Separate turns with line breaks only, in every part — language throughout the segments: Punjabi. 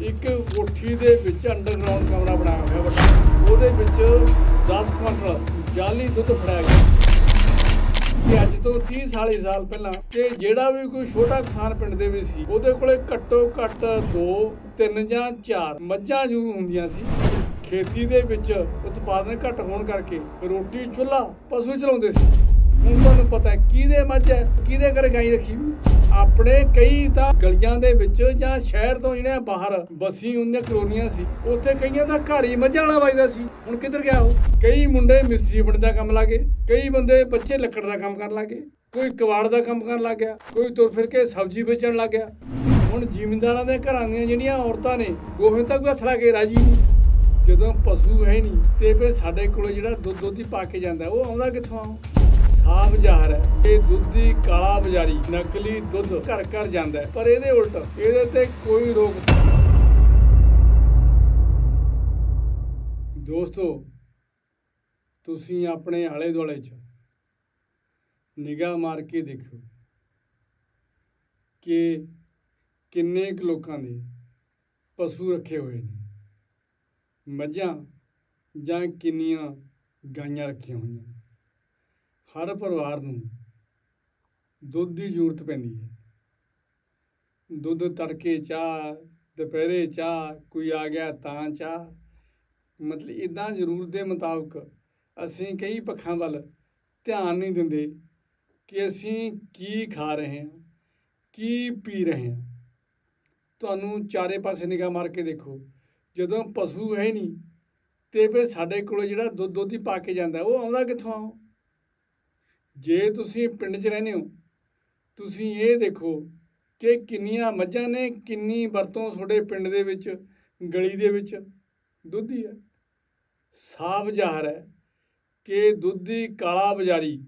ਇੱਕ ਕੋਠੀ ਦੇ ਵਿੱਚ ਅੰਡਰਗਰਾਉਂਡ ਕਮਰਾ ਬਣਾਇਆ ਹੋਇਆ ਵੱਡਾ। ਉਹਦੇ ਵਿੱਚ 10 ਕੁਆਂਟਲ ਜਾਲੀ ਦੁੱਧ ਫੜਾਇਆ ਗਿਆ। ਕਿ ਅੱਜ ਤੋਂ 30 40 ਸਾਲ ਪਹਿਲਾਂ ਕਿ ਜਿਹੜਾ ਵੀ ਕੋਈ ਛੋਟਾ ਕਿਸਾਨ ਪਿੰਡ ਦੇ ਵਿੱਚ ਸੀ, ਉਹਦੇ ਕੋਲੇ ਘੱਟੋ ਘੱਟ 2 3 ਜਾਂ 4 ਮੱਝਾਂ ਜ਼ਰੂਰ ਹੁੰਦੀਆਂ ਸੀ। ਖੇਤੀ ਦੇ ਵਿੱਚ ਉਤਪਾਦਨ ਘੱਟ ਹੋਣ ਕਰਕੇ ਰੋਟੀ, ਚੁੱਲ੍ਹਾ, ਪਸ਼ੂ ਚਲਾਉਂਦੇ ਸੀ। ਹੁਣ ਤੁਹਾਨੂੰ ਪਤਾ ਕਿਹਦੇ ਮੱਝ ਹੈ, ਕਿਹਦੇ ਘਰੇ ਗਾਈ ਰੱਖੀ ਹੋਈ? ਆਪਣੇ ਕਈ ਤਾਂ ਗਲੀਆਂ ਦੇ ਵਿੱਚ ਜਾਂ ਸ਼ਹਿਰ ਤੋਂ ਜਿਹੜੇ ਬਾਹਰ ਬਸੀ ਹੁੰਦੀਆਂ ਕਲੋਨੀਆਂ ਸੀ, ਉੱਥੇ ਕਈਆਂ ਦਾ ਘਰ ਹੀ ਮੱਝਾਂ ਵਾਲਾ ਵੱਜਦਾ ਸੀ। ਹੁਣ ਕਿੱਧਰ ਗਿਆ ਉਹ? ਕਈ ਮੁੰਡੇ ਮਿਸਤਰੀ ਬਣਨ ਦਾ ਕੰਮ ਲੱਗੇ, ਕਈ ਬੰਦੇ ਬੱਚੇ ਲੱਕੜ ਦਾ ਕੰਮ ਕਰਨ ਲੱਗੇ, ਕੋਈ ਕਵਾੜ ਦਾ ਕੰਮ ਕਰਨ ਲੱਗ ਗਿਆ, ਕੋਈ ਤੁਰ ਫਿਰ ਕੇ ਸਬਜ਼ੀ ਵੇਚਣ ਲੱਗ ਗਿਆ। ਹੁਣ ਜ਼ਿਮੀਂਦਾਰਾਂ ਦੇ ਘਰਾਂ ਦੀਆਂ ਜਿਹੜੀਆਂ ਔਰਤਾਂ ਨੇ, ਗੋਹੇ ਤੱਕ ਹੱਥ ਲਾ ਕੇ ਰਾਜੀ ਨਹੀਂ। ਜਦੋਂ ਪਸ਼ੂ ਹੈ ਨਹੀਂ, ਤੇ ਫਿਰ ਸਾਡੇ ਕੋਲ ਜਿਹੜਾ ਦੁੱਧ ਦੁੱਧ ਹੀ ਪਾ ਕੇ ਜਾਂਦਾ, ਉਹ ਆਉਂਦਾ ਕਿੱਥੋਂ ਆ ਸਾਫ਼ ਜ਼ਾਹਰ ਹੈ। ਇਹ ਦੁੱਧ ਦੀ ਕਾਲਾ ਬਾਜ਼ਾਰੀ, ਨਕਲੀ ਦੁੱਧ ਘਰ ਘਰ ਜਾਂਦਾ ਹੈ। ਪਰ ਇਹਦੇ ਉਲਟ, ਇਹਦੇ ਤੇ ਕੋਈ ਰੋਕ ਦੋਸਤੋ, ਤੁਸੀਂ ਆਪਣੇ ਆਲੇ ਦੁਆਲੇ 'ਚ ਨਿਗਾਹ ਮਾਰ ਕੇ ਦੇਖੋ ਕਿ ਕਿੰਨੇ ਕੁ ਲੋਕਾਂ ਦੇ ਪਸ਼ੂ ਰੱਖੇ ਹੋਏ ਨੇ। ਮੱਝਾਂ ਜਾਂ ਕਿੰਨੀਆਂ ਗਾਈਆਂ ਰੱਖੀਆਂ ਹੋਈਆਂ ਹਰ ਪਰਿਵਾਰ ਨੂੰ ਦੁੱਧ ਦੀ ਜ਼ਰੂਰਤ ਪੈਂਦੀ ਹੈ। ਦੁੱਧ ਤੜਕੇ ਚਾਹ, ਦੁਪਹਿਰੇ ਚਾਹ, ਕੋਈ ਆ ਗਿਆ ਤਾਂ ਚਾਹ। ਮਤਲਬ ਇਦਾਂ ਜ਼ਰੂਰਤ ਦੇ ਮੁਤਾਬਕ ਅਸੀਂ ਕਈ ਪੱਖਾਂ ਵੱਲ ਧਿਆਨ ਨਹੀਂ ਦਿੰਦੇ ਕਿ ਅਸੀਂ ਕੀ ਖਾ ਰਹੇ ਹਾਂ, ਕੀ ਪੀ ਰਹੇ ਹਾਂ। ਤੁਹਾਨੂੰ ਚਾਰੇ ਪਾਸੇ ਨਿਗਾਹ ਮਾਰ ਕੇ ਦੇਖੋ, ਜਦੋਂ ਪਸ਼ੂ ਹੈ ਨਹੀਂ, ਤੇ ਫਿਰ ਸਾਡੇ ਕੋਲ ਜਿਹੜਾ ਦੁੱਧ ਦੁੱਧ ਹੀ ਪਾ ਕੇ ਜਾਂਦਾ, ਉਹ ਆਉਂਦਾ ਕਿੱਥੋਂ? ਆ ਜੇ ਤੁਸੀਂ ਪਿੰਡ 'ਚ ਰਹਿੰਦੇ ਹੋ, ਤੁਸੀਂ ਇਹ ਦੇਖੋ ਕਿ ਕਿੰਨੀਆਂ ਮੱਝਾਂ ਨੇ, ਕਿੰਨੀ ਵਰਤੋਂ ਤੁਹਾਡੇ ਪਿੰਡ ਦੇ ਵਿੱਚ, ਗਲੀ ਦੇ ਵਿੱਚ ਦੁੱਧ ਦੀ ਹੈ। ਸਾਫ਼ ਜ਼ਾਹਰ ਹੈ ਕਿ ਦੁੱਧ ਦੀ ਕਾਲਾ ਬਾਜ਼ਾਰੀ,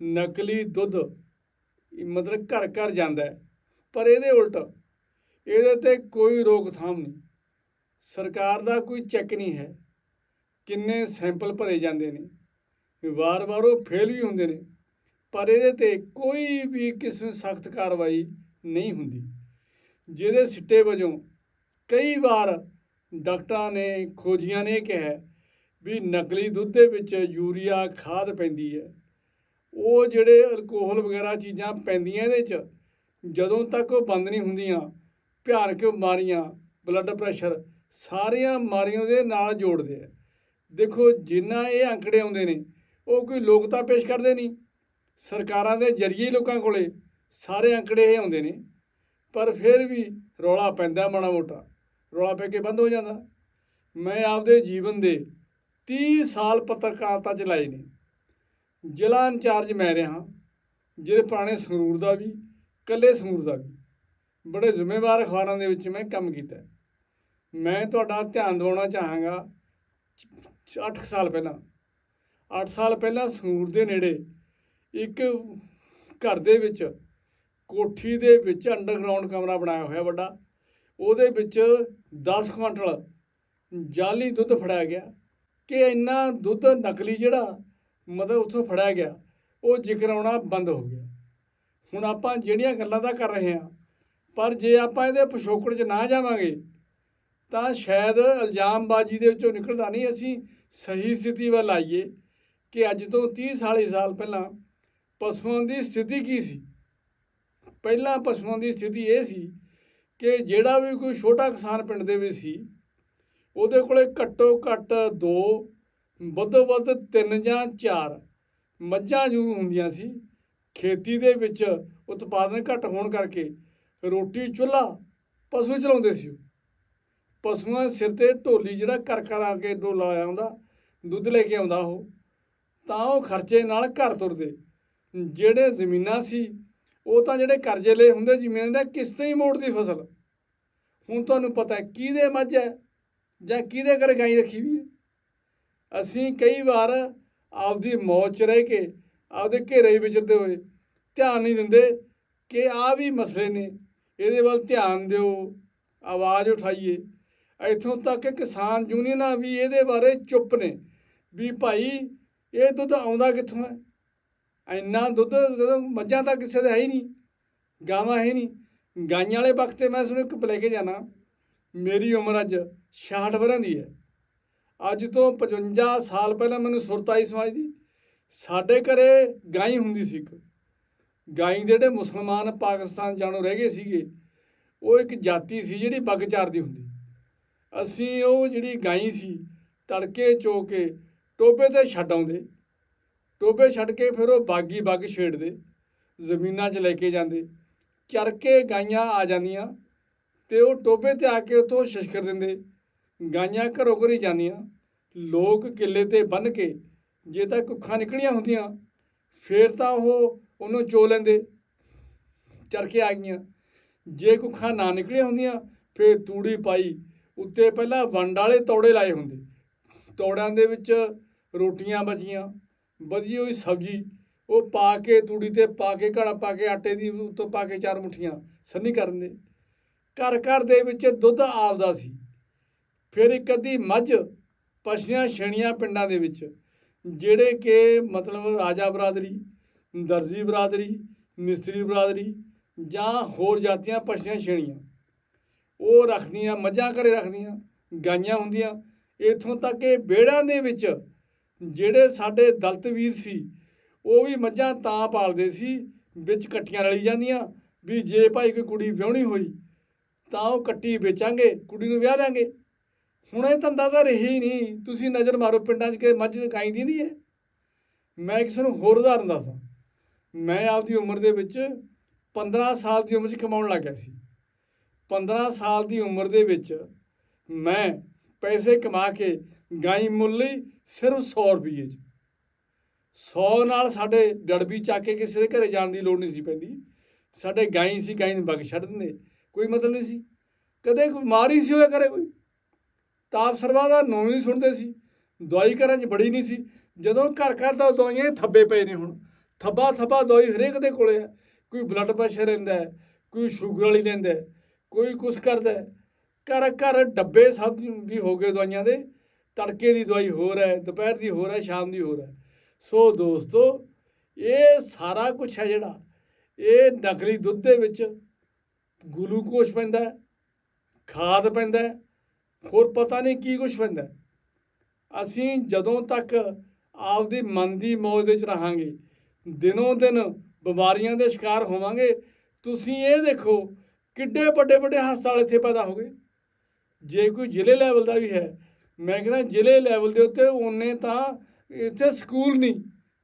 ਨਕਲੀ ਦੁੱਧ ਮਤਲਬ ਘਰ ਘਰ ਜਾਂਦਾ ਪਰ ਇਹਦੇ ਉਲਟ ਇਹਦੇ ਤੇ ਕੋਈ ਰੋਕਥਾਮ ਨਹੀਂ। ਸਰਕਾਰ ਦਾ ਕੋਈ ਚੈੱਕ ਨਹੀਂ ਹੈ ਕਿੰਨੇ ਸੈਂਪਲ ਭਰੇ ਜਾਂਦੇ ਨੇ। ਵਾਰ-ਵਾਰ ਉਹ ਫੇਲ ਵੀ ਹੁੰਦੇ ਨੇ। ਪਰ ਇਹਦੇ ਤੇ ਕੋਈ ਵੀ ਕਿਸਮ ਸਖਤ ਕਾਰਵਾਈ ਨਹੀਂ ਹੁੰਦੀ। ਜਿਹਦੇ ਸਿੱਟੇ ਵਜੋਂ ਕਈ ਵਾਰ ਡਾਕਟਰਾਂ ਨੇ, ਖੋਜੀਆਂ ਨੇ ਕਿਹਾ ਵੀ ਨਕਲੀ ਦੁੱਧ ਦੇ ਵਿੱਚ ਯੂਰੀਆ, ਖਾਦ ਪੈਂਦੀ ਹੈ। ਉਹ ਜਿਹੜੇ ਅਲਕੋਹਲ ਵਗੈਰਾ ਚੀਜ਼ਾਂ ਪੈਂਦੀਆਂ ਇਹਦੇ 'ਚ, ਜਦੋਂ ਤੱਕ ਉਹ ਬੰਦ ਨਹੀਂ ਹੁੰਦੀਆਂ ਭਿਆਨਕ ਬਿਮਾਰੀਆਂ ਬਲੱਡ ਪ੍ਰੈਸ਼ਰ ਸਾਰੀਆਂ ਬਿਮਾਰੀਆਂ ਦੇ ਨਾਲ ਜੋੜਦੇ ਆ। ਦੇਖੋ, ਜਿੰਨਾ ਇਹ ਅੰਕੜੇ ਆਉਂਦੇ ਨੇ, ਉਹ ਕੋਈ ਲੋਕ ਤਾਂ ਪੇਸ਼ ਕਰਦੇ ਨਹੀਂ। ਸਰਕਾਰਾਂ ਦੇ ਜਰੀਏ ਲੋਕਾਂ ਕੋਲੇ ਸਾਰੇ ਅੰਕੜੇ ਇਹ ਆਉਂਦੇ ਨੇ, ਪਰ ਫਿਰ ਵੀ ਰੌਲਾ ਪੈਂਦਾ ਮਾੜਾ ਮੋਟਾ, ਰੌਲਾ ਪੈ ਕੇ ਬੰਦ ਹੋ ਜਾਂਦਾ। ਮੈਂ ਆਪਦੇ ਜੀਵਨ ਦੇ 30 ਸਾਲ ਪੱਤਰਕਾਰਤਾ ਚ ਲਾਏ ਨੇ। ਜ਼ਿਲ੍ਹਾ ਇੰਚਾਰਜ ਮੈਂ ਰਿਹਾ ਜਿਹੜੇ ਪੁਰਾਣੇ ਸੰਗਰੂਰ ਦਾ ਵੀ ਕੱਲੇ ਸੰਗਰੂਰ ਦਾ ਵੀ। ਬੜੇ ਜ਼ਿੰਮੇਵਾਰ ਅਖਬਾਰਾਂ ਦੇ ਵਿੱਚ ਮੈਂ ਕੰਮ ਕੀਤਾ। ਮੈਂ ਤੁਹਾਡਾ ਧਿਆਨ ਦਿਵਾਉਣਾ ਚਾਹਾਂਗਾ 8 ਸਾਲ ਪਹਿਲਾਂ 8 ਸਾਲ ਪਹਿਲਾਂ ਸੰਗਰੂਰ ਦੇ ਨੇੜੇ ਇੱਕ ਘਰ ਦੇ ਵਿੱਚ ਕੋਠੀ ਦੇ ਵਿੱਚ ਅੰਡਰਗਰਾਉਂਡ ਕਮਰਾ ਬਣਾਇਆ ਹੋਇਆ ਵੱਡਾ। ਉਹਦੇ ਵਿੱਚ 10 ਕੁਇੰਟਲ ਜਾਲੀ ਦੁੱਧ ਫੜਾਇਆ ਗਿਆ। ਕਿ ਇੰਨਾ ਦੁੱਧ ਨਕਲੀ ਜਿਹੜਾ ਮਤਲਬ ਉੱਥੋਂ ਫੜਿਆ ਗਿਆ, ਉਹ ਜ਼ਿਕਰ ਆਉਣਾ ਬੰਦ ਹੋ ਗਿਆ। ਹੁਣ ਆਪਾਂ ਜਿਹੜੀਆਂ ਗੱਲਾਂ ਤਾਂ ਕਰ ਰਹੇ ਹਾਂ, ਪਰ ਜੇ ਆਪਾਂ ਇਹਦੇ ਪਿਛੋਕੜ 'ਚ ਨਾ ਜਾਵਾਂਗੇ, ਤਾਂ ਸ਼ਾਇਦ ਇਲਜ਼ਾਮਬਾਜ਼ੀ ਦੇ ਵਿੱਚੋਂ ਨਿਕਲਦਾ ਨਹੀਂ, ਅਸੀਂ ਸਹੀ ਸਥਿਤੀ ਵੱਲ ਆਈਏ ਕਿ ਅੱਜ ਤੋਂ 30 40 ਸਾਲ ਪਹਿਲਾਂ ਪਸ਼ੂਆਂ ਦੀ ਸਥਿਤੀ ਕੀ ਸੀ? ਪਹਿਲਾਂ ਪਸ਼ੂਆਂ ਦੀ ਸਥਿਤੀ ਇਹ ਸੀ ਕਿ ਜਿਹੜਾ ਵੀ ਕੋਈ ਛੋਟਾ ਕਿਸਾਨ ਪਿੰਡ ਦੇ ਵਿੱਚ ਸੀ, ਉਹਦੇ ਕੋਲੇ ਘੱਟੋ ਘੱਟ 2 ਵੱਧੋ ਵੱਧ 3 ਜਾਂ 4 ਮੱਝਾਂ ਜ਼ਰੂਰ ਹੁੰਦੀਆਂ ਸੀ। ਖੇਤੀ ਦੇ ਵਿੱਚ ਉਤਪਾਦਨ ਘੱਟ ਹੋਣ ਕਰਕੇ ਰੋਟੀ, ਚੁੱਲ੍ਹਾ ਪਸ਼ੂ ਚਲਾਉਂਦੇ ਸੀ ਉਹ। ਪਸ਼ੂਆਂ ਸਿਰ ਤੇ ਢੋਲੀ ਜਿਹੜਾ ਘਰ ਘਰ ਆ ਕੇ ਢੋਲਾ ਆਇਆ ਦੁੱਧ ਲੈ ਕੇ ਆਉਂਦਾ ਉਹ, ਤਾਂ ਉਹ ਖਰਚੇ ਨਾਲ ਘਰ ਤੁਰਦੇ। ਜਿਹੜੇ ਜ਼ਮੀਨਾਂ ਸੀ, ਉਹ ਤਾਂ ਜਿਹੜੇ ਕਰਜ਼ੇ ਲਏ ਹੁੰਦੇ ਜ਼ਮੀਨਾਂ ਦਾ ਕਿਸ਼ਤਾਂ ਹੀ ਮੋੜਦੀ ਫਸਲ। ਹੁਣ ਤੁਹਾਨੂੰ ਪਤਾ ਕਿਹਦੇ ਮੱਝ ਹੈ ਜਾਂ ਕਿਹਦੇ ਘਰ ਗਾਈ ਰੱਖੀ ਵੀ ਅਸੀਂ ਕਈ ਵਾਰ ਆਪਦੀ ਮੌਜ 'ਚ ਰਹਿ ਕੇ ਆਪਦੇ ਘੇਰੇ ਵਿਚਰਦੇ ਹੋਏ, ਧਿਆਨ ਨਹੀਂ ਦਿੰਦੇ ਕਿ ਆ ਵੀ ਮਸਲੇ ਨੇ, ਇਹਦੇ ਵੱਲ ਧਿਆਨ ਦਿਓ, ਆਵਾਜ਼ ਉਠਾਈਏ। ਇੱਥੋਂ ਤੱਕ ਕਿ ਕਿਸਾਨ ਯੂਨੀਅਨਾਂ ਵੀ ਇਹਦੇ ਬਾਰੇ ਚੁੱਪ ਨੇ ਵੀ ਭਾਈ, ਇਹ ਦੁੱਧ ਆਉਂਦਾ ਕਿੱਥੋਂ ਹੈ? ਇੰਨਾ ਦੁੱਧ ਜਦੋਂ ਮੱਝਾਂ ਤਾਂ ਕਿਸੇ ਦਾ ਹੈ ਹੀ ਨਹੀਂ, ਗਾਵਾਂ ਹੈ ਨਹੀਂ। ਗਾਈਆਂ ਵਾਲੇ ਵਕਤ ਤੇ ਮੈਂ ਸੁਣਿਆ ਇੱਕ ਲੈ ਕੇ ਜਾਣਾ, ਮੇਰੀ ਉਮਰ ਅੱਜ 66 ਵਰ੍ਹਾਂ ਦੀ ਹੈ। ਅੱਜ ਤੋਂ 55 ਸਾਲ ਪਹਿਲਾਂ ਮੈਨੂੰ ਸੁਰਤ ਆਈ ਸਮਾਜ ਦੀ। ਸਾਡੇ ਘਰੇ ਗਾਈ ਹੁੰਦੀ ਸੀ ਇੱਕ। ਗਾਈ ਦੇ ਜਿਹੜੇ ਮੁਸਲਮਾਨ ਪਾਕਿਸਤਾਨ ਜਾਣੋਂ ਰਹਿ ਗਏ ਸੀਗੇ, ਉਹ ਇੱਕ ਜਾਤੀ ਸੀ ਜਿਹੜੀ ਬੱਗ ਚਾਰਦੀ ਹੁੰਦੀ। ਅਸੀਂ ਉਹ ਜਿਹੜੀ ਗਾਈ ਸੀ, ਤੜਕੇ ਚੋ ਕੇ ਟੋਬੇ ਤੇ ਛੱਡ ਆਉਂਦੇ। ਟੋਬੇ ਛੱਡ ਕੇ ਫਿਰ ਉਹ ਬਾਗੀ ਬੱਗ ਛੇੜਦੇ, ਜ਼ਮੀਨਾਂ 'ਚ ਲੈ ਕੇ ਜਾਂਦੇ, ਚਰ ਕੇ ਗਾਈਆਂ ਆ ਜਾਂਦੀਆਂ ਤੇ ਉਹ ਟੋਬੇ ਤੇ ਆ ਕੇ ਉੱਥੋਂ ਸ਼ਿਸ਼ਕਰ ਦਿੰਦੇ, ਗਾਈਆਂ ਘਰੋਂ ਘਰੀ ਜਾਂਦੀਆਂ, ਲੋਕ ਕਿੱਲੇ ਤੇ ਬੰਨ ਕੇ ਜੇ ਤਾਂ ਕੁੱਖਾਂ ਨਿਕਲੀਆਂ ਹੁੰਦੀਆਂ, ਫੇਰ ਤਾਂ ਉਹ ਉਹਨੂੰ ਚੋ ਲੈਂਦੇ, ਚਰ ਕੇ ਆ ਗਈਆਂ। ਜੇ ਕੁੱਖਾਂ ਨਾ ਨਿਕਲੀਆਂ ਹੁੰਦੀਆਂ, ਫੇਰ ਤੂੜੀ ਪਾਈ, ਉੱਤੇ ਪਹਿਲਾਂ ਵੰਡ ਵਾਲੇ ਤੌੜੇ ਲਾਏ ਹੁੰਦੇ ਤੌੜਾਂ ਦੇ ਵਿੱਚ ਰੋਟੀਆਂ ਬਚੀਆਂ ਵਧੀ ਹੋਈ ਸਬਜ਼ੀ, ਉਹ ਪਾ ਕੇ ਤੂੜੀ ਤੇ ਪਾ ਕੇ ਘੜਾ ਪਾ ਕੇ ਆਟੇ ਦੀ ਉੱਤੋਂ ਪਾ ਕੇ ਚਾਰ ਮੁੱਠੀਆਂ ਸੰਨੀ ਕਰਨ ਦੇ। ਘਰ ਘਰ ਦੇ ਵਿੱਚ ਦੁੱਧ ਆਪਦਾ ਸੀ। ਫਿਰ ਇੱਕ ਅੱਧੀ ਮੱਝ ਪਛੀਆਂ ਛਣੀਆਂ ਪਿੰਡਾਂ ਦੇ ਵਿੱਚ, ਜਿਹੜੇ ਕਿ ਮਤਲਬ ਰਾਜਾ ਬਰਾਦਰੀ, ਦਰਜੀ ਬਰਾਦਰੀ, ਮਿਸਤਰੀ ਬਰਾਦਰੀ ਜਾਂ ਹੋਰ ਜਾਤੀਆਂ ਪਛੀਆਂ ਛਣੀਆਂ। ਉਹ ਰੱਖਦੀਆਂ, ਮੱਝਾਂ ਘਰੇ ਰੱਖਦੀਆਂ, ਗਾਈਆਂ ਹੁੰਦੀਆਂ। ਇਥੋਂ ਤੱਕ ਕਿ ਵਿਹੜਿਆਂ ਦੇ ਵਿੱਚ ਜਿਹੜੇ ਸਾਡੇ ਦਲਿਤ ਵੀਰ ਸੀ, ਉਹ ਵੀ ਮੱਝਾਂ ਤਾਂ ਪਾਲਦੇ ਸੀ, ਵਿੱਚ ਕੱਟੀਆਂ ਰਲੀ ਜਾਂਦੀਆਂ, ਵੀ ਜੇ ਭਾਈ ਕੋਈ ਕੁੜੀ ਵਿਆਹਣੀ ਹੋਈ, ਤਾਂ ਉਹ ਕੱਟੀ ਵੇਚਾਂਗੇ, ਕੁੜੀ ਨੂੰ ਵਿਆਹ ਦਾਂਗੇ ਹੁਣ ਇਹ ਧੰਦਾ ਤਾਂ ਰਹੀ ਹੀ ਨਹੀਂ, ਤੁਸੀਂ ਨਜ਼ਰ ਮਾਰੋ ਪਿੰਡਾਂ 'ਚ ਕਿ ਮੱਝ ਕਾਈ ਦੀ ਨਹੀਂ ਹੈ। ਮੈਂ ਕਿਸੇ ਨੂੰ ਹੋਰ ਉਦਾਹਰਨ ਦੱਸਾਂ। ਮੈਂ ਆਪਦੀ ਉਮਰ ਦੇ ਵਿੱਚ 15 ਸਾਲ ਦੀ ਉਮਰ 'ਚ ਕਮਾਉਣ ਲੱਗ ਗਿਆ ਸੀ। 15 ਸਾਲ ਦੀ ਉਮਰ ਦੇ ਵਿੱਚ ਮੈਂ ਪੈਸੇ ਕਮਾ ਕੇ ਗਾਈ ਮੁੱਲ ਲਈ ਸਿਰਫ 100 ਰੁਪਏ 'ਚ। 100 ਨਾਲ ਸਾਡੇ ਡੜਬੀ ਚੱਕ ਕੇ ਕਿਸੇ ਦੇ ਘਰੇ ਜਾਣ ਦੀ ਲੋੜ ਨਹੀਂ ਸੀ ਪੈਂਦੀ। ਸਾਡੇ ਗਾਈ ਸੀ, ਗਾਈ ਨੂੰ ਬਗ ਛੱਡ ਦਿੰਦੇ। ਕੋਈ ਮਤਲਬ ਨਹੀਂ ਸੀ। ਕਦੇ ਕੋਈ ਬਿਮਾਰੀ ਸੀ ਹੋਇਆ ਕਰੇ ਕੋਈ। ਤਾਪ ਸਰਵਾ ਦਾ ਨਾਂ ਨਹੀਂ ਸੁਣਦੇ ਸੀ। ਦਵਾਈ ਘਰਾਂ 'ਚ ਬੜੀ ਨਹੀਂ ਸੀ। ਜਦੋਂ ਘਰ ਘਰ ਤਾਂ ਦਵਾਈਆਂ ਥੱਬੇ ਪਏ ਨੇ ਹੁਣ। ਥੱਬਾ ਥੱਬਾ ਦਵਾਈ ਹਰੇਕ ਦੇ ਕੋਲੇ ਹੈ। ਕੋਈ ਬਲੱਡ ਪ੍ਰੈਸ਼ਰ ਰਹਿੰਦਾ ਕੋਈ ਸ਼ੂਗਰ ਵਾਲੀ ਲੈਂਦਾ ਕੋਈ ਕੁਛ ਕਰਦਾ ਘਰ ਘਰ ਡੱਬੇ ਸਭ ਵੀ ਹੋ ਗਏ ਦਵਾਈਆਂ ਦੇ। ਤੜਕੇ ਦੀ ਦਵਾਈ ਹੋਰ ਹੈ, ਦੁਪਹਿਰ ਦੀ ਹੋਰ ਹੈ, ਸ਼ਾਮ ਦੀ ਹੋਰ ਹੈ। ਸੋ ਦੋਸਤੋ, ਇਹ ਸਾਰਾ ਕੁਝ ਹੈ ਜਿਹੜਾ, ਇਹ ਨਕਲੀ ਦੁੱਧ ਦੇ ਵਿੱਚ ਗਲੂਕੋਸ ਪੈਂਦਾ ਖਾਦ ਪੈਂਦਾ ਹੋਰ ਪਤਾ ਨਹੀਂ ਕੀ ਕੁਝ ਪੈਂਦਾ ਅਸੀਂ ਜਦੋਂ ਤੱਕ ਆਪਦੀ ਮਨ ਦੀ ਮੌਜ ਵਿੱਚ ਰਹਾਂਗੇ, ਦਿਨੋਂ ਦਿਨ ਬਿਮਾਰੀਆਂ ਦੇ ਸ਼ਿਕਾਰ ਹੋਵਾਂਗੇ, ਤੁਸੀਂ ਇਹ ਦੇਖੋ ਕਿੱਡੇ ਵੱਡੇ ਵੱਡੇ ਹਸਪਤਾਲ ਇੱਥੇ ਪੈਦਾ ਹੋ ਗਏ। ਜੇ ਕੋਈ ਜ਼ਿਲ੍ਹੇ ਲੈਵਲ ਦਾ ਵੀ ਹੈ ਮੈਂ ਕਹਿੰਦਾ ਜ਼ਿਲ੍ਹੇ ਲੈਵਲ ਦੇ ਉੱਤੇ ਉਹਨੇ ਤਾਂ ਇੱਥੇ ਸਕੂਲ ਨਹੀਂ,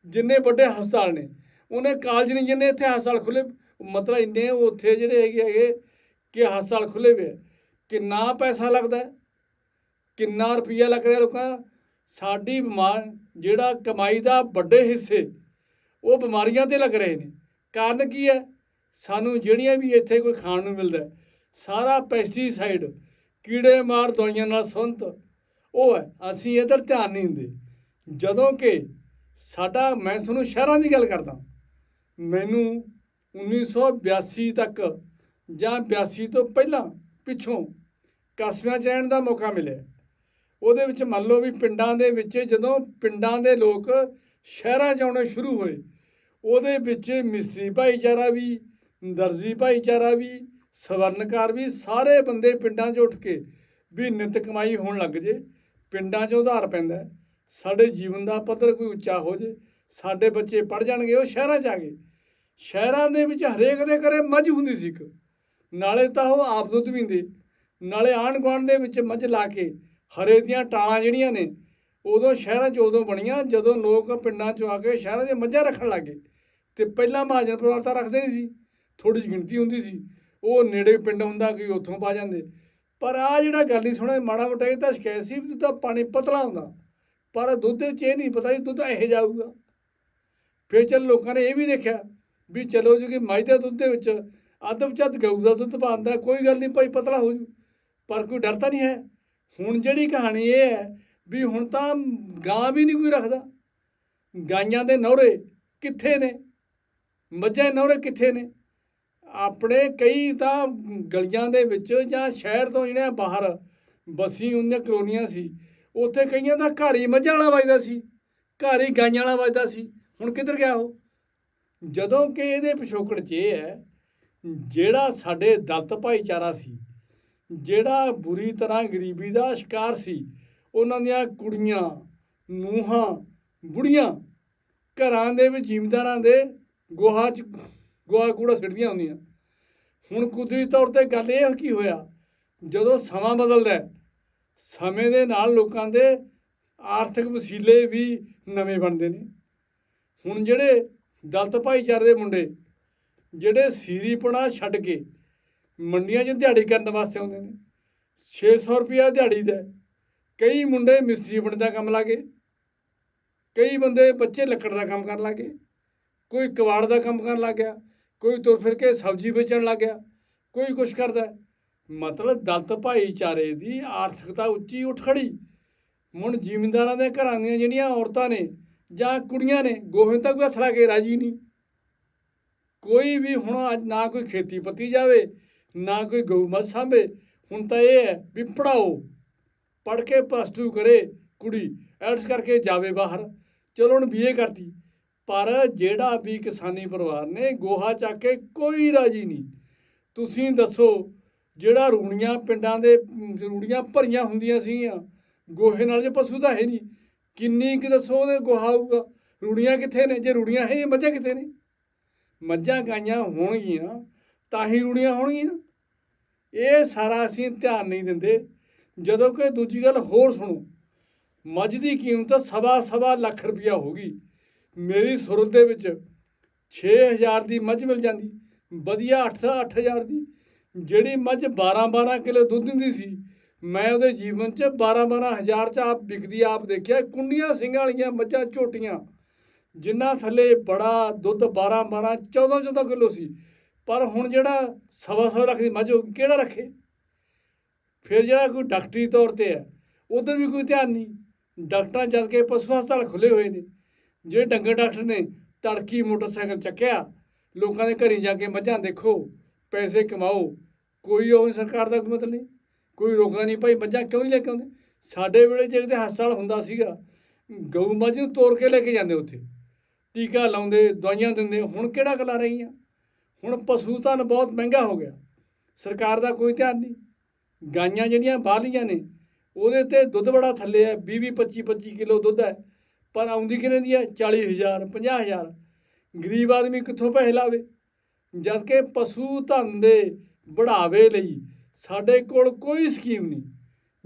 ਜਿੰਨੇ ਵੱਡੇ ਹਸਪਤਾਲ ਨੇ। ਉਹਨੇ ਕਾਲਜ ਨਹੀਂ, ਜਿੰਨੇ ਇੱਥੇ ਹਸਪਤਾਲ ਖੁੱਲੇ ਮਤਲਬ ਇੰਨੇ ਉੱਥੇ ਜਿਹੜੇ ਹੈਗੇ ਹੈਗੇ ਕਿ ਹਸਪਤਾਲ ਖੁੱਲੇ ਵੇ। ਕਿੰਨਾ ਪੈਸਾ ਲੱਗਦਾ ਕਿੰਨਾ ਰੁਪਈਆ ਲੱਗ ਰਿਹਾ ਲੋਕਾਂ ਦਾ? ਸਾਡੀ ਬਿਮਾਰ, ਜਿਹੜਾ ਕਮਾਈ ਦਾ ਵੱਡੇ ਹਿੱਸੇ, ਉਹ ਬਿਮਾਰੀਆਂ ਤੇ ਲੱਗ ਰਹੇ ਨੇ। ਕਾਰਨ ਕੀ ਹੈ? ਸਾਨੂੰ ਜਿਹੜੀਆਂ ਵੀ ਇੱਥੇ ਕੋਈ ਖਾਣ ਨੂੰ ਮਿਲਦਾ ਸਾਰਾ ਪੈਸਟੀਸਾਈਡ ਕੀੜੇ ਮਾਰ ਦਵਾਈਆਂ ਨਾਲ ਸੰਤ ਉਹ ਹੈ ਅਸੀਂ ਇਧਰ ਧਿਆਨ ਨਹੀਂ ਦਿੰਦੇ। ਜਦੋਂ ਕਿ ਸਾਡਾ, ਮੈਂ ਤੁਹਾਨੂੰ ਸ਼ਹਿਰਾਂ ਦੀ ਗੱਲ ਕਰਦਾ। ਮੈਨੂੰ 1982 ਤੱਕ ਜਾਂ 82 ਤੋਂ ਪਹਿਲਾਂ ਪਿੱਛੋਂ ਕਸਬਿਆਂ 'ਚ ਰਹਿਣ ਦਾ ਮੌਕਾ ਮਿਲਿਆ। ਉਹਦੇ ਵਿੱਚ ਮੰਨ ਲਓ ਵੀ ਪਿੰਡਾਂ ਦੇ ਵਿੱਚ ਜਦੋਂ ਪਿੰਡਾਂ ਦੇ ਲੋਕ ਸ਼ਹਿਰਾਂ 'ਚ ਆਉਣੇ ਸ਼ੁਰੂ ਹੋਏ, ਉਹਦੇ ਵਿੱਚ ਮਿਸਤਰੀ ਭਾਈਚਾਰਾ ਵੀ, ਦਰਜੀ ਭਾਈਚਾਰਾ ਵੀ, ਸਵਰਨਕਾਰ ਵੀ, ਸਾਰੇ ਬੰਦੇ ਪਿੰਡਾਂ 'ਚ ਉੱਠ ਕੇ ਵੀ ਨਿਤ ਕਮਾਈ ਹੋਣ ਲੱਗ ਜੇ। ਪਿੰਡਾਂ 'ਚ ਉਧਾਰ ਪੈਂਦਾ ਸਾਡੇ ਜੀਵਨ ਦਾ ਪੱਧਰ ਕੋਈ ਉੱਚਾ ਹੋ ਜੇ, ਸਾਡੇ ਬੱਚੇ ਪੜ ਜਾਣਗੇ, ਉਹ ਸ਼ਹਿਰਾਂ 'ਚ ਆ ਗਏ। ਸ਼ਹਿਰਾਂ ਦੇ ਵਿੱਚ ਹਰੇਕ ਦੇ ਘਰੇ ਮੱਝ ਹੁੰਦੀ ਸੀ ਇੱਕ। ਨਾਲੇ ਤਾਂ ਉਹ ਆਪ ਦੁੱਧ ਪੀਂਦੇ। ਨਾਲੇ ਆਂਢ ਗੁਆਂਢ ਦੇ ਵਿੱਚ ਮੱਝ ਲਾ ਕੇ ਹਰੇ ਦੀਆਂ ਟਾਲਾਂ ਜਿਹੜੀਆਂ ਨੇ, ਉਦੋਂ ਸ਼ਹਿਰਾਂ 'ਚ ਉਦੋਂ ਬਣੀਆਂ, ਜਦੋਂ ਲੋਕ ਪਿੰਡਾਂ 'ਚੋਂ ਆ ਕੇ ਸ਼ਹਿਰਾਂ 'ਚ ਮੱਝਾਂ ਰੱਖਣ ਲੱਗੇ ਤੇ ਪਹਿਲਾਂ ਮਹਾਜਨ ਪਰਿਵਾਰ ਤਾਂ ਰੱਖਦੇ ਨਹੀਂ ਸੀ। ਥੋੜੀ ਜਿਹੀ ਗਿਣਤੀ ਹੁੰਦੀ ਸੀ। ਉਹ ਨੇੜੇ ਪਿੰਡ ਹੁੰਦਾ ਕਿ ਉੱਥੋਂ ਪਾ ਜਾਂਦੇ। ਪਰ ਆ ਜਿਹੜਾ ਗੱਲ ਨਹੀਂ ਸੁਣੇ ਮਾੜਾ ਮੋਟਾ ਇਹ ਤਾਂ ਸ਼ਿਕਾਇਤ ਸੀ ਵੀ ਦੁੱਧ ਦਾ ਪਾਣੀ ਪਤਲਾ ਹੁੰਦਾ। ਪਰ ਦੁੱਧ ਦੇ ਵਿੱਚ ਇਹ ਨਹੀਂ ਪਤਾ ਜੀ ਦੁੱਧ ਇਹੋ ਜਾਊਗਾ ਫਿਰ ਚੱਲ ਲੋਕਾਂ ਨੇ ਇਹ ਵੀ ਦੇਖਿਆ ਵੀ ਚਲੋ ਜੀ ਕਿ ਮੱਝ ਦੇ ਦੁੱਧ ਦੇ ਵਿੱਚ ਅੱਧ ਚੱਦ ਗਊ ਦਾ ਦੁੱਧ ਪਾਉਂਦਾ, ਕੋਈ ਗੱਲ ਨਹੀਂ ਭਾਈ ਪਤਲਾ ਹੋ ਜੂ। ਪਰ ਕੋਈ ਡਰ ਤਾਂ ਨਹੀਂ ਹੈ। ਹੁਣ ਜਿਹੜੀ ਕਹਾਣੀ ਇਹ ਹੈ ਵੀ ਹੁਣ ਤਾਂ ਗਾਂ ਵੀ ਨਹੀਂ ਕੋਈ ਰੱਖਦਾ। ਗਾਈਆਂ ਦੇ ਨੌਰੇ ਕਿੱਥੇ ਨੇ? ਮੱਝਾਂ ਦੇ ਨੌਰੇ ਕਿੱਥੇ ਨੇ? ਆਪਣੇ ਕਈ ਤਾਂ ਗਲੀਆਂ ਦੇ ਵਿੱਚ ਜਾਂ ਸ਼ਹਿਰ ਤੋਂ ਜਿਹੜੇ ਬਾਹਰ ਬਸੀ ਹੁੰਦੀਆਂ ਕਲੋਨੀਆਂ ਸੀ, ਉੱਥੇ ਕਈਆਂ ਦਾ ਘਰ ਹੀ ਮੱਝਾਂ ਵਾਲਾ ਵੱਜਦਾ ਸੀ, ਘਰ ਹੀ ਗਾਈਆਂ ਵਾਲਾ ਵੱਜਦਾ ਸੀ। ਹੁਣ ਕਿੱਧਰ ਗਿਆ ਉਹ? ਜਦੋਂ ਕਿ ਇਹਦੇ ਪਿਛੋਕੜ 'ਚ ਇਹ ਹੈ, ਜਿਹੜਾ ਸਾਡੇ ਦਲਤ ਭਾਈਚਾਰਾ ਸੀ, ਜਿਹੜਾ ਬੁਰੀ ਤਰ੍ਹਾਂ ਗਰੀਬੀ ਦਾ ਸ਼ਿਕਾਰ ਸੀ, ਉਹਨਾਂ ਦੀਆਂ ਕੁੜੀਆਂ, ਨੂੰਹਾਂ, ਬੁੜੀਆਂ ਘਰਾਂ ਦੇ ਵਿੱਚ ਜ਼ਿਮੀਂਦਾਰਾਂ ਦੇ ਗੋਹਾ ਚ ਗੋਹਾ ਕੂੜਾ ਸਿੱਟਦੀਆਂ ਹੁੰਦੀਆਂ। ਹੁਣ ਕੁਦਰਤੀ ਤੌਰ ਤੇ ਗੱਲ ਇਹ ਕੀ ਹੋਇਆ? ਜਦੋਂ ਸਮਾਂ ਬਦਲਦਾ ਹੈ, ਸਮੇਂ ਦੇ ਨਾਲ ਲੋਕਾਂ ਦੇ ਆਰਥਿਕ ਵਸੀਲੇ ਵੀ ਨਵੇਂ ਬਣਦੇ ਨੇ। ਹੁਣ ਜਿਹੜੇ ਦਲਤ ਭਾਈਚਾਰੇ ਦੇ ਮੁੰਡੇ ਜਿਹੜੇ ਸੀਰੀਪਣਾ ਛੱਡ ਕੇ ਮੰਡੀਆਂ 'ਚ ਦਿਹਾੜੀ ਕਰਨ ਵਾਸਤੇ ਆਉਂਦੇ ਨੇ 600 ਰੁਪਿਆ ਦਿਹਾੜੀ ਦਾ ਕਈ ਮੁੰਡੇ ਮਿਸਤਰੀ ਬਣਨ ਦਾ ਕੰਮ ਲਾਗੇ ਕਈ ਬੰਦੇ ਬੱਚੇ ਲੱਕੜ ਦਾ ਕੰਮ ਕਰਨ ਲੱਗੇ ਕੋਈ ਕਵਾੜ ਦਾ ਕੰਮ ਕਰਨ ਲੱਗ ਗਿਆ। ਕੋਈ ਤੁਰ ਫਿਰ ਕੇ ਸਬਜ਼ੀ ਵੇਚਣ ਲੱਗ ਗਿਆ, ਕੋਈ ਕੁਛ ਕਰਦਾ। ਮਤਲਬ ਦਲਿਤ ਭਾਈਚਾਰੇ ਦੀ ਆਰਥਿਕਤਾ ਉੱਚੀ ਉੱਠ ਖੜੀ। ਹੁਣ ਜ਼ਿਮੀਂਦਾਰਾਂ ਦੇ ਘਰਾਂ ਦੀਆਂ ਜਿਹੜੀਆਂ ਔਰਤਾਂ ਨੇ ਜਾਂ ਕੁੜੀਆਂ ਨੇ, ਗੋਹੇ ਤੱਕ ਵੀ ਹੱਥ ਲਾ ਕੇ ਰਾਜੀ ਨਹੀਂ। ਕੋਈ ਵੀ ਹੁਣ ਅੱਜ ਨਾ ਕੋਈ ਖੇਤੀ ਪੱਤੀ ਜਾਵੇ, ਨਾ ਕੋਈ ਗਊ ਮੱਝ ਸਾਂਭੇ, ਹੁਣ ਤਾਂ ਇਹ ਹੈ ਵੀ ਪੜਾਓ। ਪੜ ਕੇ ਪਲੱਸ ਟੂ ਕਰੇ ਕੁੜੀ, ਐਡਸ ਕਰਕੇ ਜਾਵੇ ਬਾਹਰ। ਚਲੋ ਹੁਣ ਬੀਏ ਕਰਤੀ। ਪਰ ਜਿਹੜਾ ਵੀ ਕਿਸਾਨੀ ਪਰਿਵਾਰ ਨੇ ਗੋਹਾ ਚੱਕ ਕੇ ਕੋਈ ਰਾਜੀ ਨਹੀਂ। ਤੁਸੀਂ ਦੱਸੋ, ਜਿਹੜਾ ਰੂੜੀਆਂ ਪਿੰਡਾਂ ਦੇ, ਰੂੜੀਆਂ ਭਰੀਆਂ ਹੁੰਦੀਆਂ ਸੀਗੀਆਂ, ਗੋਹੇ ਨਾਲ ਜੇ ਪਸ਼ੂ ਤਾਂ ਹੈ ਨਹੀਂ। ਕਿੰਨੀ ਕਿ ਦੱਸੋ ਉਹਦੇ ਗੋਹਾ ਆਊਗਾ ਰੂੜੀਆਂ ਕਿੱਥੇ ਨੇ? ਜੇ ਰੂੜੀਆਂ ਹੈ ਮੱਝਾਂ ਕਿੱਥੇ ਨੇ? ਮੱਝਾਂ ਗਾਈਆਂ ਹੋਣਗੀਆਂ, ਤਾਂ ਹੀ ਰੂੜੀਆਂ ਹੋਣਗੀਆਂ। ਇਹ ਸਾਰਾ ਅਸੀਂ ਧਿਆਨ ਨਹੀਂ ਦਿੰਦੇ। ਜਦੋਂ ਕਿ ਦੂਜੀ ਗੱਲ ਹੋਰ ਸੁਣੋ, ਮੱਝ ਦੀ ਕੀਮਤ ਸਵਾ ਸਵਾ ਲੱਖ ਰੁਪਇਆ ਹੋਗੀ ਮੇਰੀ ਸੁਰਤ ਦੇ ਵਿੱਚ 6000 ਦੀ ਮੱਝ ਮਿਲ ਜਾਂਦੀ, ਵਧੀਆ 8 8000 ਦੀ। ਜਿਹੜੀ ਮੱਝ 12 12 ਕਿਲੋ ਦੁੱਧ ਦਿੰਦੀ ਸੀ, ਮੈਂ ਉਹਦੇ ਜੀਵਨ 'ਚ 12 12 ਹਜ਼ਾਰ 'ਚ ਆਪ ਵਿਕਦੀ, ਆਪ ਦੇਖਿਆ, ਕੁੰਡੀਆਂ ਸਿੰਘਾਂ ਵਾਲੀਆਂ ਮੱਝਾਂ ਝੋਟੀਆਂ, ਜਿੰਨਾ ਥੱਲੇ ਬੜਾ ਦੁੱਧ 12 12 14 14 ਕਿਲੋ ਸੀ। ਪਰ ਹੁਣ ਜਿਹੜਾ ਸਵਾ ਸਵਾ ਲੱਖ ਦੀ ਮੱਝ, ਉਹ ਕਿਹੜਾ ਰੱਖੇ? ਫਿਰ ਜਿਹੜਾ ਕੋਈ ਡਾਕਟਰੀ ਤੌਰ ਤੇ ਹੈ, ਉਧਰ ਵੀ ਕੋਈ ਧਿਆਨ ਨਹੀਂ। ਡਾਕਟਰਾਂ ਜਦ ਕੇ ਪਸ਼ੂ ਹਸਪਤਾਲ ਖੁੱਲੇ ਹੋਏ ਨੇ। ਜਿਹੜੇ ਡੰਗਰ ਡਾਕਟਰ ਨੇ ਤੜਕੀ ਮੋਟਰਸਾਈਕਲ ਚੱਕਿਆ, ਲੋਕਾਂ ਦੇ ਘਰੀ ਜਾ ਕੇ ਮੱਝਾਂ ਦੇਖੋ, ਪੈਸੇ ਕਮਾਓ, ਕੋਈ ਉਹ ਨਹੀਂ ਸਰਕਾਰ ਦਾ ਕੋਈ ਮਤਲਬ ਨਹੀਂ। ਕੋਈ ਰੋਕਦਾ ਨਹੀਂ, ਭਾਈ ਮੱਝਾਂ ਕਿਉਂ ਨਹੀਂ ਲੈ ਕੇ ਆਉਂਦੇ? ਸਾਡੇ ਵੇਲੇ ਜੇ ਕਿਤੇ ਹਸਪਤਾਲ ਹੁੰਦਾ ਸੀਗਾ, ਗਊ ਮੱਝ ਨੂੰ ਤੋੜ ਕੇ ਲੈ ਕੇ ਜਾਂਦੇ ਉੱਥੇ। ਟੀਕਾ ਲਾਉਂਦੇ, ਦਵਾਈਆਂ ਦਿੰਦੇ, ਹੁਣ ਕਿਹੜਾ ਕਲਾ ਰਹੀਆਂ? ਹੁਣ ਪਸ਼ੂ ਧਨ ਬਹੁਤ ਮਹਿੰਗਾ ਹੋ ਗਿਆ। ਸਰਕਾਰ ਦਾ ਕੋਈ ਧਿਆਨ ਨਹੀਂ। ਗਾਈਆਂ ਜਿਹੜੀਆਂ ਬਾਹਰਲੀਆਂ ਨੇ, ਉਹਦੇ ਤੇ ਦੁੱਧ ਬੜਾ ਥੱਲੇ ਹੈ 20 20 25 25 ਕਿਲੋ ਦੁੱਧ ਹੈ। ਪਰ ਆਉਂਦੀ ਕਿਹਨੇ ਦੀ ਹੈ? 40000 50000 ਗਰੀਬ ਆਦਮੀ ਕਿੱਥੋਂ ਪੈਸੇ ਲਾਵੇ? ਜਦ ਕਿ ਪਸ਼ੂ ਧਨ ਦੇ ਬੜਾਵੇ ਲਈ ਸਾਡੇ ਕੋਲ ਕੋਈ ਸਕੀਮ ਨਹੀਂ।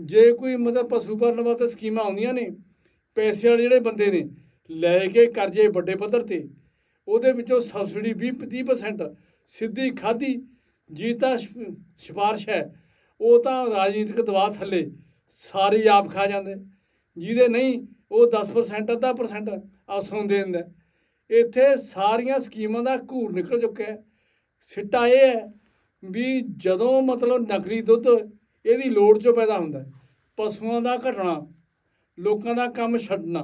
ਜੇ ਕੋਈ ਮਤਲਬ ਪਸ਼ੂ ਪਾਲਣ ਵਾਸਤੇ ਸਕੀਮਾਂ ਆਉਂਦੀਆਂ ਨੇ, ਪੈਸੇ ਵਾਲੇ ਜਿਹੜੇ ਬੰਦੇ ਨੇ, ਲੈ ਕੇ ਕਰਜ਼ੇ ਵੱਡੇ ਪੱਧਰ ਤੇ, ਉਹਦੇ ਵਿੱਚੋਂ ਸਬਸਿਡੀ 20 30% ਸਿੱਧੀ ਖਾਦੀ ਜੀ ਤਾਂ ਸਿਫ- ਸਿਫਾਰਿਸ਼ ਹੈ। ਉਹ ਤਾਂ ਰਾਜਨੀਤਿਕ ਦਬਾਅ ਥੱਲੇ ਸਾਰੀ ਆਪ ਖਾ ਜਾਂਦੇ। ਜਿਹਦੇ ਨਹੀਂ ਉਹ 10% ਅੱਧਾ ਪਰਸੈਂਟ ਅਫਸਰੋਂ ਦੇ ਦਿੰਦਾ ਇੱਥੇ ਸਾਰੀਆਂ ਸਕੀਮਾਂ ਦਾ ਘੂਰ ਨਿਕਲ ਚੁੱਕਿਆ ਹੈ। ਸਿੱਟਾ ਇਹ ਹੈ ਵੀ ਜਦੋਂ ਮਤਲਬ ਨਕਲੀ ਦੁੱਧ ਇਹਦੀ ਲੋੜ ਚੋਂ ਪੈਦਾ ਹੁੰਦਾ ਪਸ਼ੂਆਂ ਦਾ ਘਟਣਾ, ਲੋਕਾਂ ਦਾ ਕੰਮ ਛੱਡਣਾ,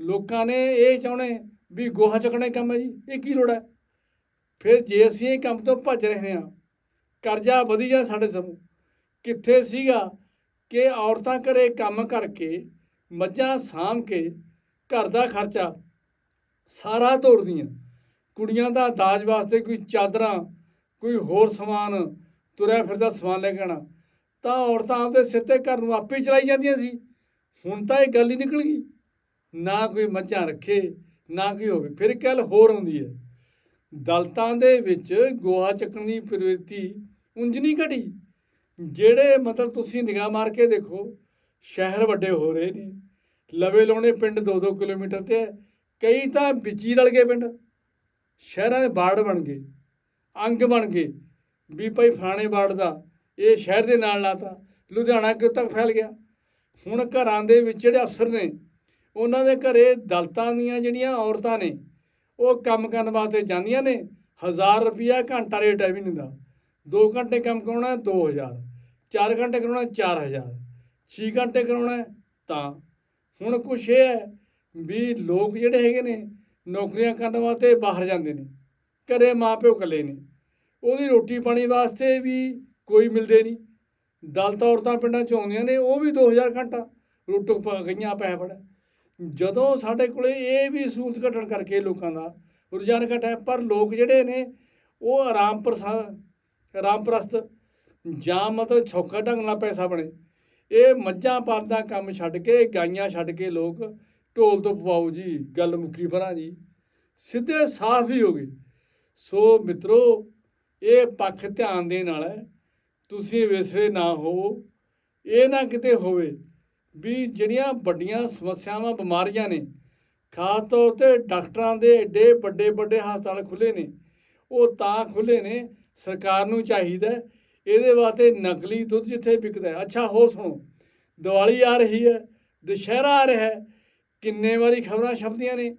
ਲੋਕਾਂ ਨੇ ਇਹ ਚਾਹੁੰਦੇ ਵੀ ਗੋਹਾ ਚੱਕਣਾ ਕੰਮ ਹੈ ਜੀ, ਇਹ ਕੀ ਲੋੜ ਹੈ? ਫਿਰ ਜੇ ਅਸੀਂ ਇਹ ਕੰਮ ਤੋਂ ਭੱਜ ਰਹੇ ਹਾਂ, ਕਰਜ਼ਾ ਵਧੀ ਜਾ ਸਾਡੇ ਸਮੂਹ ਕਿੱਥੇ ਸੀਗਾ ਕਿ ਔਰਤਾਂ ਘਰੇ ਕੰਮ ਕਰਕੇ ਮੱਝਾਂ ਸਾਂਭ ਕੇ ਘਰ ਦਾ ਖਰਚਾ ਸਾਰਾ ਤੋਰਦੀਆਂ। ਕੁੜੀਆਂ ਦਾ ਦਾਜ ਵਾਸਤੇ ਕੋਈ ਚਾਦਰਾਂ, ਕੋਈ ਹੋਰ ਸਮਾਨ, ਤੁਰਿਆ ਫਿਰਦਾ ਸਮਾਨ ਲੈ ਕੇ ਆਉਣਾ। ਤਾਂ ਔਰਤਾਂ ਆਪਦੇ ਸਿਰ ਤੇ ਘਰ ਨੂੰ ਆਪੇ ਚਲਾਈ ਜਾਂਦੀਆਂ ਸੀ। ਹੁਣ ਤਾਂ ਇਹ ਗੱਲ ਹੀ ਨਿਕਲ ਗਈ। ਨਾ ਕੋਈ ਮੱਝਾਂ ਰੱਖੇ, ਨਾ ਕੋਈ ਹੋਵੇ, ਫਿਰ ਇੱਕ ਗੱਲ ਹੋਰ ਆਉਂਦੀ ਹੈ। ਦਲਤਾਂ ਦੇ ਵਿੱਚ ਗੋਹਾ ਚੱਕਣ ਦੀ ਪ੍ਰਵਿਰਤੀ ਉਂਝ ਨਹੀਂ ਘਟੀ। ਜਿਹੜੇ ਮਤਲਬ ਤੁਸੀਂ ਨਿਗਾਹ ਮਾਰ ਕੇ ਦੇਖੋ, ਸ਼ਹਿਰ ਵੱਡੇ ਹੋ ਰਹੇ ਨੇ। ਲਵੇ ਲਾਉਣੇ ਪਿੰਡ 2-2 ਕਿਲੋਮੀਟਰ ਤੇ। ਹੈ। ਕਈ ਤਾਂ ਵਿੱਚ ਹੀ ਰਲ ਗਏ ਪਿੰਡ। ਸ਼ਹਿਰਾਂ ਦੇ ਬਾੜ ਬਣ ਗਏ, ਅੰਗ ਬਣ ਗਏ। ਵੀ ਭਾਈ ਫਲਾਣੇ ਬਾੜ ਦਾ, ਇਹ ਸ਼ਹਿਰ ਦੇ ਨਾਲ ਲਾਤਾ। ਲੁਧਿਆਣਾ ਕਿਉਂ ਤੱਕ ਫੈਲ ਗਿਆ। ਹੁਣ ਘਰਾਂ ਦੇ ਵਿੱਚ ਜਿਹੜੇ ਅਫਸਰ ਨੇ, ਉਹਨਾਂ ਦੇ ਘਰੇ ਦਲਤਾਂ ਦੀਆਂ ਜਿਹੜੀਆਂ ਔਰਤਾਂ ਨੇ, ਉਹ ਕੰਮ ਕਰਨ ਵਾਸਤੇ ਜਾਂਦੀਆਂ ਨੇ। 1000 ਰੁਪਿਆ ਘੰਟਾ ਰੇਟ ਹੈ ਵੀ ਨਹੀਂ ਦਾ 2 ਘੰਟੇ ਕੰਮ ਕਰਾਉਣਾ 2000 4 ਘੰਟੇ ਕਰਾਉਣਾ 4000 6 ਘੰਟੇ ਕਰਾਉਣਾ, ਤਾਂ ਹੁਣ ਕੁਛ ਇਹ ਹੈ ਵੀ ਲੋਕ ਜਿਹੜੇ ਹੈਗੇ ਨੇ ਨੌਕਰੀਆਂ ਕਰਨ ਵਾਸਤੇ ਬਾਹਰ ਜਾਂਦੇ ਨੇ, ਘਰੇ ਮਾਪਿਓ ਇਕੱਲੇ ਨੇ। ਉਹਦੀ ਰੋਟੀ ਪਾਣੀ ਵਾਸਤੇ ਵੀ ਕੋਈ ਮਿਲਦੇ ਨਹੀਂ। ਦਲਤ ਔਰਤਾਂ ਪਿੰਡਾਂ ਚ ਆਉਂਦੀਆਂ ਨੇ, ਉਹ ਵੀ 2000 ਘੰਟਾ ਰੋਟੋ ਪਾ ਗਈਆਂ ਪੈਸੇ ਫੜ ਜਦੋਂ ਸਾਡੇ ਕੋਲੇ ਇਹ ਵੀ ਸਹੂਲਤ ਘਟਣ ਕਰਕੇ ਲੋਕਾਂ ਦਾ, ਰੁਝਾਨ ਘਟਿਆ, ਪਰ ਲੋਕ ਜਿਹੜੇ ਨੇ, ਉਹ ਆਰਾਮ ਪ੍ਰਸਾ, ਆਰਾਮ ਪ੍ਰਸਤ ਜਾਂ ਮਤਲਬ ਛੋਕਾ ਢੰਗ ਨਾਲ ਪੈਸਾ ਬਣੇ। ਇਹ ਮੱਝਾਂ ਪਾਲਣ ਕੰਮ ਛੱਡ ਕੇ, ਗਾਈਆਂ ਛੱਡ ਕੇ ਲੋਕ ਢੋਲ ਤੋਂ ਪਵਾਓ ਜੀ, ਗੱਲ ਮੁੱਕੀ ਭਰਾਂ ਜੀ। ਸਿੱਧੇ ਸਾਫ਼ ਹੀ ਹੋ ਗਏ। ਸੋ ਮਿੱਤਰੋ, ਇਹ ਪੱਖ ਧਿਆਨ ਦੇਣ ਵਾਲਾ ਤੁਸੀਂ ਵਿਸਰੇ ਨਾ ਹੋ ਇਹ ਨਾ ਕਿਤੇ ਹੋਵੇ ਵੀ ਜਿਹੜੀਆਂ ਵੱਡੀਆਂ ਸਮੱਸਿਆਵਾਂ, ਬਿਮਾਰੀਆਂ ਨੇ, ਖਾਸ ਤੌਰ ਤੇ ਡਾਕਟਰਾਂ ਦੇ ਏਡੇ ਵੱਡੇ ਵੱਡੇ ਹਸਪਤਾਲ ਖੁੱਲੇ ਨੇ, ਉਹ ਤਾਂ ਖੁੱਲੇ ਨੇ, ਸਰਕਾਰ ਨੂੰ ਚਾਹੀਦਾ ਇਹਦੇ ਵਾਸਤੇ ਨਕਲੀ ਦੁੱਧ ਜਿੱਥੇ ਵਿਕਦਾ ਅੱਛਾ, ਹੋਰ ਸੁਣੋ। ਦੀਵਾਲੀ ਆ ਰਹੀ ਹੈ, ਦੁਸ਼ਹਿਰਾ ਆ ਰਿਹਾ ਹੈ। ਕਿੰਨੇ ਵਾਰੀ ਖਬਰਾਂ ਛਪਦੀਆਂ ਨੇ?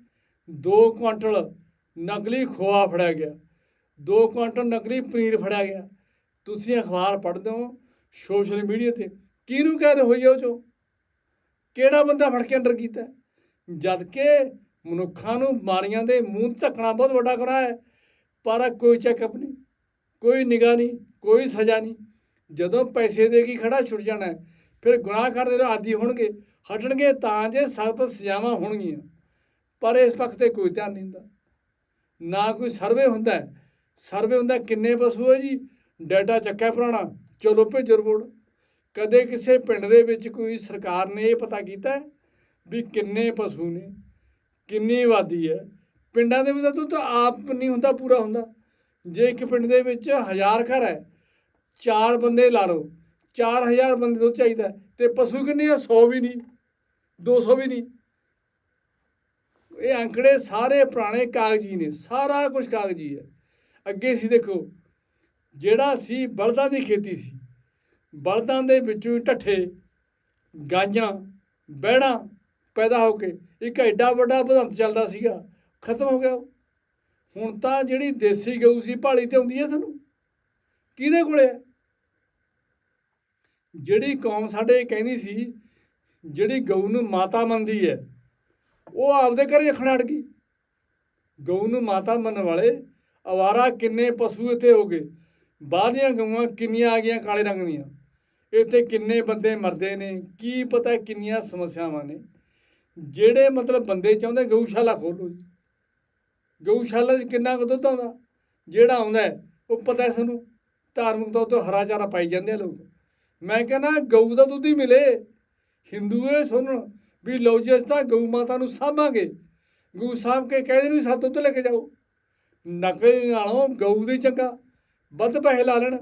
2 ਕੁਆਂਟਲ ਨਕਲੀ ਖੋਆ ਫੜਿਆ ਗਿਆ। 2 ਕੁਆਂਟਲ ਨਕਲੀ ਪਨੀਰ ਫੜਿਆ ਗਿਆ। ਤੁਸੀਂ ਅਖਬਾਰ ਪੜ੍ਹਦੇ ਹੋ ਸੋਸ਼ਲ ਮੀਡੀਆ ਤੇ। ਕਿਹਨੂੰ ਕਹਦੇ ਹੋਈ ਉਹ ਚੋਂ? ਕਿਹੜਾ ਬੰਦਾ ਫੜ ਕੇ ਅੰਡਰ ਕੀਤਾ ਜਦ ਕਿ ਮਨੁੱਖਾਂ ਨੂੰ ਬਿਮਾਰੀਆਂ ਦੇ ਮੂੰਹ ਧੱਕਣਾ ਬਹੁਤ ਵੱਡਾ ਗੁਨਾਹ ਹੈ, ਪਰ ਕੋਈ ਚੈੱਕਅਪ ਨਹੀਂ। ਕੋਈ ਨਿਗਾਹ ਨਹੀਂ ਕੋਈ ਸਜ਼ਾ ਨਹੀਂ। ਜਦੋਂ ਪੈਸੇ ਦੇ ਕੇ ਖੜਾ ਛੁੱਟ ਜਾਣਾ ਹੈ, ਫਿਰ ਗੁਨਾਹ ਕਰਦੇ ਨੂੰ ਆਦੀ ਹੋਣਗੇ ਹਟਣਗੇ ਤਾਂ ਜੇ ਸਖਤ ਸਜ਼ਾਵਾਂ ਹੋਣਗੀਆਂ। ਪਰ ਇਸ ਪੱਖ ਤੇ ਕੋਈ ਧਿਆਨ ਨਹੀਂ ਦਿੰਦਾ ਨਾ ਕੋਈ ਸਰਵੇ ਹੁੰਦਾ ਸਰਵੇ ਹੁੰਦਾ ਕਿੰਨੇ ਪਸ਼ੂ ਹੈ ਜੀ? ਡਾਟਾ ਚੱਕਿਆ ਪੁਰਾਣਾ ਚਲੋ ਭੇਜੋ ਰਿਪੋਰਟ। ਕਦੇ ਕਿਸੇ ਪਿੰਡ ਦੇ ਵਿੱਚ ਕੋਈ ਸਰਕਾਰ ਨੇ ਇਹ ਪਤਾ ਕੀਤਾ ਵੀ ਕਿੰਨੇ ਪਸ਼ੂ ਨੇ ਕਿੰਨੀ ਆਬਾਦੀ ਹੈ? ਪਿੰਡਾਂ ਦੇ ਵਿੱਚ ਤਾਂ ਆਪ ਨਹੀਂ ਹੁੰਦਾ ਪੂਰਾ ਹੁੰਦਾ। ਜੇ ਇੱਕ ਪਿੰਡ ਦੇ ਵਿੱਚ ਹਜ਼ਾਰ ਘਰ ਹੈ ਚਾਰ ਬੰਦੇ ਲਾ ਲਓ 4000 ਬੰਦੇ ਦੁੱਧ ਚਾਹੀਦਾ ਹੈ, ਤੇ ਪਸ਼ੂ ਕਿੰਨੇ ਆ? 100 ਵੀ ਨਹੀਂ 200 ਵੀ ਨਹੀਂ। ਇਹ ਅੰਕੜੇ ਸਾਰੇ ਪੁਰਾਣੇ ਕਾਗਜ਼ੀ ਨੇ ਸਾਰਾ ਕੁਝ ਕਾਗਜ਼ੀ ਹੈ। ਅੱਗੇ ਸੀ ਦੇਖੋ ਜਿਹੜਾ ਸੀ ਬਲਦਾਂ ਦੀ ਖੇਤੀ ਸੀ ਬਲਦਾਂ ਦੇ ਵਿੱਚੋਂ ਹੀ ਢੱਠੇ ਗਾਈਆਂ ਬਹਿਣਾ ਪੈਦਾ ਹੋ ਕੇ ਇੱਕ ਐਡਾ ਵੱਡਾ ਵਧੰਤ ਚੱਲਦਾ ਸੀਗਾ ਖਤਮ ਹੋ ਗਿਆ। ਉਹ। ਹੁਣ ਤਾਂ ਜਿਹੜੀ ਦੇਸੀ ਗਊ ਸੀ, ਭਾਲੀ ਤੇ ਆਉਂਦੀ ਹੈ ਸਾਨੂੰ। ਕਿਹਦੇ ਕੋਲੇ? ਹੈ ਜਿਹੜੀ ਕੌਮ ਸਾਡੇ ਕਹਿੰਦੀ ਸੀ, ਜਿਹੜੀ ਗਊ ਨੂੰ ਮਾਤਾ ਮੰਨਦੀ ਹੈ, ਉਹ ਆਪਦੇ ਘਰੇ ਰੱਖਣ ਅੜ ਗਈ। ਗਊ ਨੂੰ ਮਾਤਾ ਮੰਨਣ ਵਾਲੇ ਅਵਾਰਾ ਕਿੰਨੇ ਪਸ਼ੂ ਇੱਥੇ ਹੋ ਗਏ। ਬਾਹਰਲੀਆਂ ਗਊਆਂ ਕਿੰਨੀਆਂ ਆ ਗਈਆਂ ਕਾਲੇ ਰੰਗ ਦੀਆਂ। ਇੱਥੇ ਕਿੰਨੇ ਬੰਦੇ ਮਰਦੇ ਨੇ, ਕੀ ਪਤਾ ਕਿੰਨੀਆਂ ਸਮੱਸਿਆਵਾਂ ਨੇ। ਜਿਹੜੇ ਮਤਲਬ ਬੰਦੇ ਚਾਹੁੰਦੇ ਗਊਸ਼ਾਲਾ ਖੋਲੋ ਜੀ। ਗਊਸ਼ਾਲਾ 'ਚ ਕਿੰਨਾ ਕੁ ਦੁੱਧ ਆਉਂਦਾ? ਜਿਹੜਾ ਆਉਂਦਾ ਉਹ ਪਤਾ ਹੈ ਸਾਨੂੰ ਧਾਰਮਿਕ ਤੌਰ ਤੇ ਹਰਾ ਚਾਰਾ ਪਾਈ ਜਾਂਦੇ ਆ ਲੋਕ। ਮੈਂ ਕਹਿੰਦਾ ਗਊ ਦਾ ਦੁੱਧ ਹੀ ਮਿਲੇ। ਹਿੰਦੂ ਇਹ ਸੁਣਨ ਵੀ ਲਓ ਜੀ, ਅਸੀਂ ਤਾਂ ਗਊ ਮਾਤਾ ਨੂੰ ਸਾਂਭਾਂਗੇ। ਗਊ ਸਾਂਭ ਕੇ ਕਹਿੰਦੇ ਨੂੰ ਸਾ ਦੁੱਧ ਲੈ ਕੇ ਜਾਓ। ਨਕਲ ਨਾਲੋਂ ਗਊ ਦੀ ਚੰਗਾ। ਵੱਧ ਪੈਸੇ ਲਾ ਲੈਣ।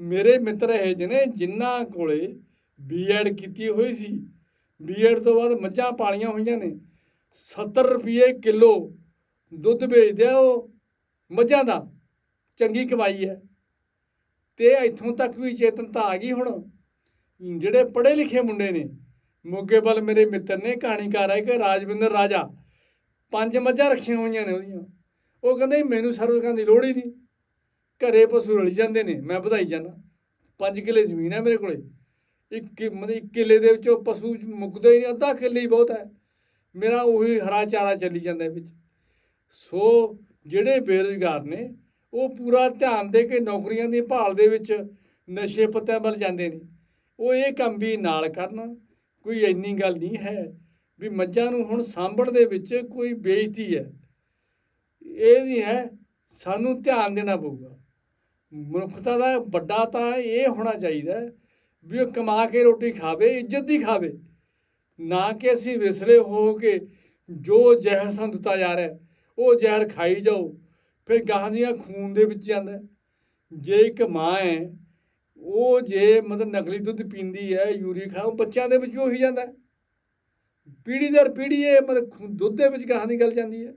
ਮੇਰੇ ਮਿੱਤਰ ਇਹ ਜਿਹਨੇ ਜਿਨ੍ਹਾਂ ਕੋਲੇ ਬੀਐਡ ਕੀਤੀ ਹੋਈ ਸੀ। ਬੀਐਡ ਤੋਂ ਬਾਅਦ ਮੱਝਾਂ ਪਾਲੀਆਂ ਹੋਈਆਂ ਨੇ। 70 ਰੁਪਏ ਕਿਲੋ ਦੁੱਧ ਵੇਚਦੇ ਆ ਉਹ ਮੱਝਾਂ ਦਾ, ਚੰਗੀ ਕਮਾਈ ਹੈ। ਤੇ ਇੱਥੋਂ ਤੱਕ ਵੀ ਚੇਤਨਤਾ ਆ ਗਈ ਹੁਣ। ਜਿਹੜੇ ਪੜ੍ਹੇ ਲਿਖੇ ਮੁੰਡੇ ਨੇ, ਮੋਗੇ ਵੱਲ ਮੇਰੇ ਮਿੱਤਰ ਨੇ, ਕਹਾਣੀਕਾਰ ਹੈ ਕਿ ਰਾਜਵਿੰਦਰ ਰਾਜਾ, ਪੰਜ ਮੱਝਾਂ ਰੱਖੀਆਂ ਹੋਈਆਂ ਨੇ ਉਹਦੀਆਂ। ਉਹ ਕਹਿੰਦੇ, ਮੈਨੂੰ ਸਰਵਿਸ ਕਰਨ ਦੀ ਲੋੜ ਹੀ ਨਹੀਂ। ਘਰੇ ਪਸ਼ੂ ਰਲ ਜਾਂਦੇ ਨੇ, ਮੈਂ ਵਧਾਈ ਜਾਂਦਾ। ਪੰਜ ਕਿੱਲੇ ਜ਼ਮੀਨ ਹੈ ਮੇਰੇ ਕੋਲੇ। ਇੱਕ ਕਿ- ਮਤਲਬ ਇੱਕ ਕਿੱਲੇ ਦੇ ਵਿੱਚੋਂ ਪਸ਼ੂ ਮੁੱਕਦੇ ਹੀ ਨਹੀਂ, ਅੱਧਾ ਕਿੱਲੇ ਹੀ ਬਹੁਤ ਹੈ। ਮੇਰਾ ਉਹੀ ਹਰਾ ਚਾਰਾ ਚੱਲੀ ਜਾਂਦਾ ਵਿੱਚ। ਸੋ ਜਿਹੜੇ ਬੇਰੁਜ਼ਗਾਰ ਨੇ, ਉਹ ਪੂਰਾ ਧਿਆਨ ਦੇ ਕੇ ਨੌਕਰੀਆਂ ਦੀ ਭਾਲ ਦੇ ਵਿੱਚ ਨਸ਼ੇ ਪੱਤਿਆਂ ਵੱਲ ਜਾਂਦੇ ਨੇ। ਉਹ ਇਹ ਕੰਮ ਵੀ ਨਾਲ ਕਰਨ, ਕੋਈ ਇੰਨੀ ਗੱਲ ਨਹੀਂ ਹੈ ਵੀ ਮੱਝਾਂ ਨੂੰ ਹੁਣ ਸਾਂਭਣ ਦੇ ਵਿੱਚ ਕੋਈ ਬੇਇੱਜ਼ਤੀ ਹੈ। ਇਹ ਨਹੀਂ ਹੈ, ਸਾਨੂੰ ਧਿਆਨ ਦੇਣਾ ਪਊਗਾ। ਮਨੁੱਖਤਾ ਦਾ ਵੱਡਾ ਤਾਂ ਇਹ ਹੋਣਾ ਚਾਹੀਦਾ ਵੀ ਉਹ ਕਮਾ ਕੇ ਰੋਟੀ ਖਾਵੇ, ਇੱਜ਼ਤ ਦੀ ਖਾਵੇ। ਨਾ ਕਿ ਅਸੀਂ ਵਿਸਲੇ ਹੋ ਕੇ ਜੋ ਜ਼ਹਿਰ ਦਿੱਤਾ ਜਾ ਰਿਹਾ ਉਹ ਜ਼ਹਿਰ ਖਾਈ ਜਾਓ। ਫਿਰ ਗਾਹਾਂ ਦੀਆਂ ਖੂਨ ਦੇ ਵਿੱਚ ਜਾਂਦਾ ਜੇ ਇੱਕ ਮਾਂ ਹੈ, ਉਹ ਜੇ ਮਤਲਬ ਨਕਲੀ ਦੁੱਧ ਪੀਂਦੀ ਹੈ ਯੂਰੀ ਖਾ, ਉਹ ਬੱਚਿਆਂ ਦੇ ਵਿੱਚ ਉਹੀ ਜਾਂਦਾ ਹੈ। ਪੀੜ੍ਹੀ ਦਰ ਪੀੜ੍ਹੀ ਇਹ ਮਤਲਬ ਦੁੱਧ ਦੇ ਵਿੱਚ ਗਾਹਾਂ ਦੀ ਗੱਲ ਜਾਂਦੀ ਹੈ।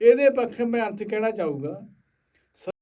ਇਹਦੇ ਪੱਖ ਮੈਂ ਅੰਤ ਕਹਿਣਾ ਚਾਹੂਗਾ।